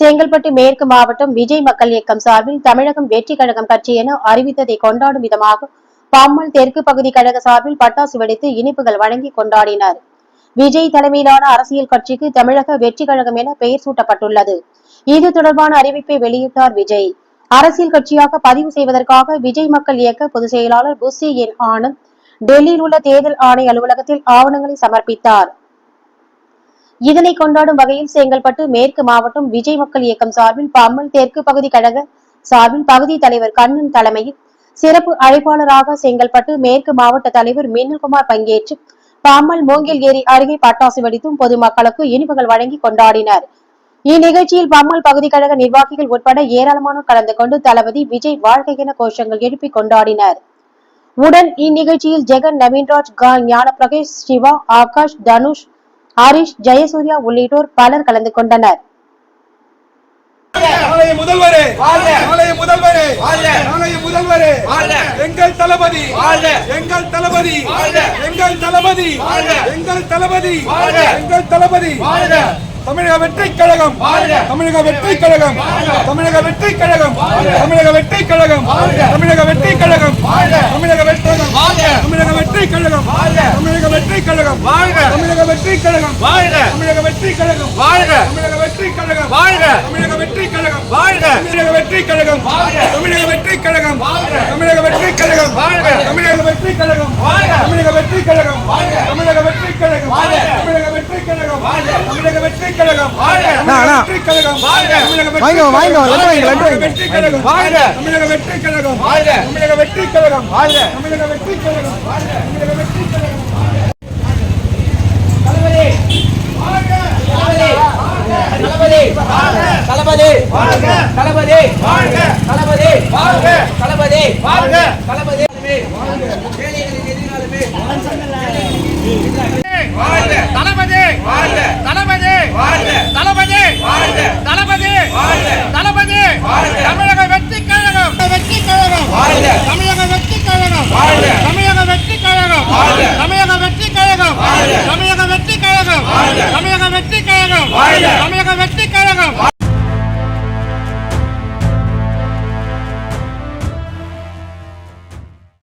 செங்கல்பட்டு மேற்கு மாவட்டம் விஜய் மக்கள் இயக்கம் சார்பில் தமிழகம் வெற்றி கழகம் கட்சி என அறிவித்ததை கொண்டாடும் விதமாக பாம்பன் தெற்கு பகுதி கழக சார்பில் பட்டாசு வெடித்து இனிப்புகள் வழங்கி கொண்டாடினர். விஜய் தலைமையிலான அரசியல் கட்சிக்கு தமிழக வெற்றி கழகம் என பெயர் சூட்டப்பட்டுள்ளது. இது தொடர்பான அறிவிப்பை வெளியிட்டார் விஜய். அரசியல் கட்சியாக பதிவு செய்வதற்காக விஜய் மக்கள் இயக்க பொதுச் செயலாளர் புசி என் ஆனந்த் டெல்லியில் உள்ள தேர்தல் ஆணைய அலுவலகத்தில் ஆவணங்களை சமர்ப்பித்தார். இதனை கொண்டாடும் வகையில் செங்கல்பட்டு மேற்கு மாவட்டம் விஜய் மக்கள் இயக்கம் சார்பில் பம்மல் தெற்கு பகுதி கழக சார்பில் பகுதி தலைவர் கண்ணன் தலைமையில் சிறப்பு அழைப்பாளராக செங்கல்பட்டு மேற்கு மாவட்ட தலைவர் மின்னல்குமார் பங்கேற்று பாமல் மூங்கில் ஏரி அருகே பட்டாசு வெடித்தும் பொதுமக்களுக்கு இனிப்புகள் வழங்கி கொண்டாடினர். இந்நிகழ்ச்சியில் பம்மல் பகுதி கழக நிர்வாகிகள் உட்பட ஏராளமானோர் கலந்து கொண்டு தளபதி விஜய் வாழ்க்கை என கோஷங்கள் எழுப்பி கொண்டாடினர். உடன் இந்நிகழ்ச்சியில் ஜெகன் நவீன்ராஜ் கா ஞான பிரகேஷ் சிவா ஆகாஷ் தனுஷ் ஹரிஷ் ஜெயசூர்யா உள்ளிட்டோர் பலர் கலந்து கொண்டனர். நாளைய முதல்வரே. நாளைய முதல்வரே. நாளைய முதல்வரே. எங்கள் தளபதி. எங்கள் தளபதி. எங்கள் தளபதி. எங்கள் தளபதி. எங்கள் தளபதி. தமிழக வெற்றி கழகம். தமிழக வெற்றி கழகம். தமிழக வெற்றி கழகம். தமிழக வெற்றி கழகம். தமிழக வெற்றி கழகம். வெற்றி கழகம் தமிழக வெற்றி கழகம் தமிழக வெற்றி கழகம் தமிழக வெற்றி கழகம் தமிழக வெற்றி கழகம் தமிழக வெற்றி கழகம் தமிழக வெற்றி கழகம் தமிழக வெற்றி கழகம் தமிழக வெற்றி கழகம் தமிழக வெற்றி கழகம் தமிழக வெற்றி கழகம் தமிழக வெற்றி கழகம் தமிழக வெற்றி கழகம் தமிழக வெற்றி கழகம். வெற்றி கழகம். வாங்க, வாங்க, லட்டு வாங்க, லட்டு வாங்க. வெற்றி கழகம். தமிழக வெற்றி கழகம். தமிழக வெற்றி கழகம். தமிழக வெற்றி கழகம். தமிழக வெற்றி கழகம். தளபதி. தளபதி. தளபதி. தளபதி. தளபதி. தளபதி ஏழைகளின் எதிர்காலமே தளபதி தளபதி தளபதி தளபதி தளபதி தமிழக வெற்றி கழகம் வெற்றி கழகம் தமிழக வெற்றி கழகம் தமிழக வெற்றி கழகம் தமிழக வெற்றி கழகம் தமிழக வெற்றி கழகம் தமிழக வெற்றி கழகம் தமிழக வெற்றி கழகம்